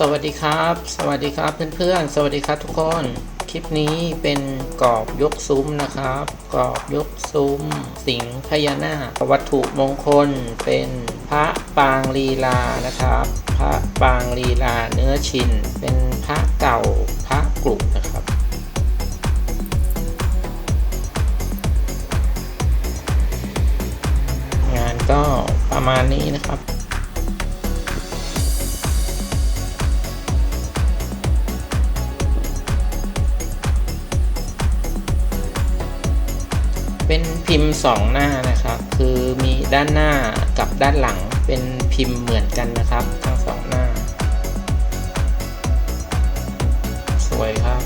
สวัสดีครับ สวัสดีครับเพื่อนๆ สวัสดีครับทุกคน คลิปนี้เป็นกรอบยกซุ้มนะครับ กรอบยกซุ้ม สิงพญานาควัตถุมงคลเป็นพระปางลีลานะครับ พระปางลีลาเนื้อชิน เป็นพระเก่าพระกลุกนะครับงานก็ประมาณนี้นะครับ เป็นพิมพ์ 2 หน้านะครับ คือมีด้านหน้ากับด้านหลังเป็นพิมพ์เหมือนกันนะครับ ทั้งสองหน้า สวยครับ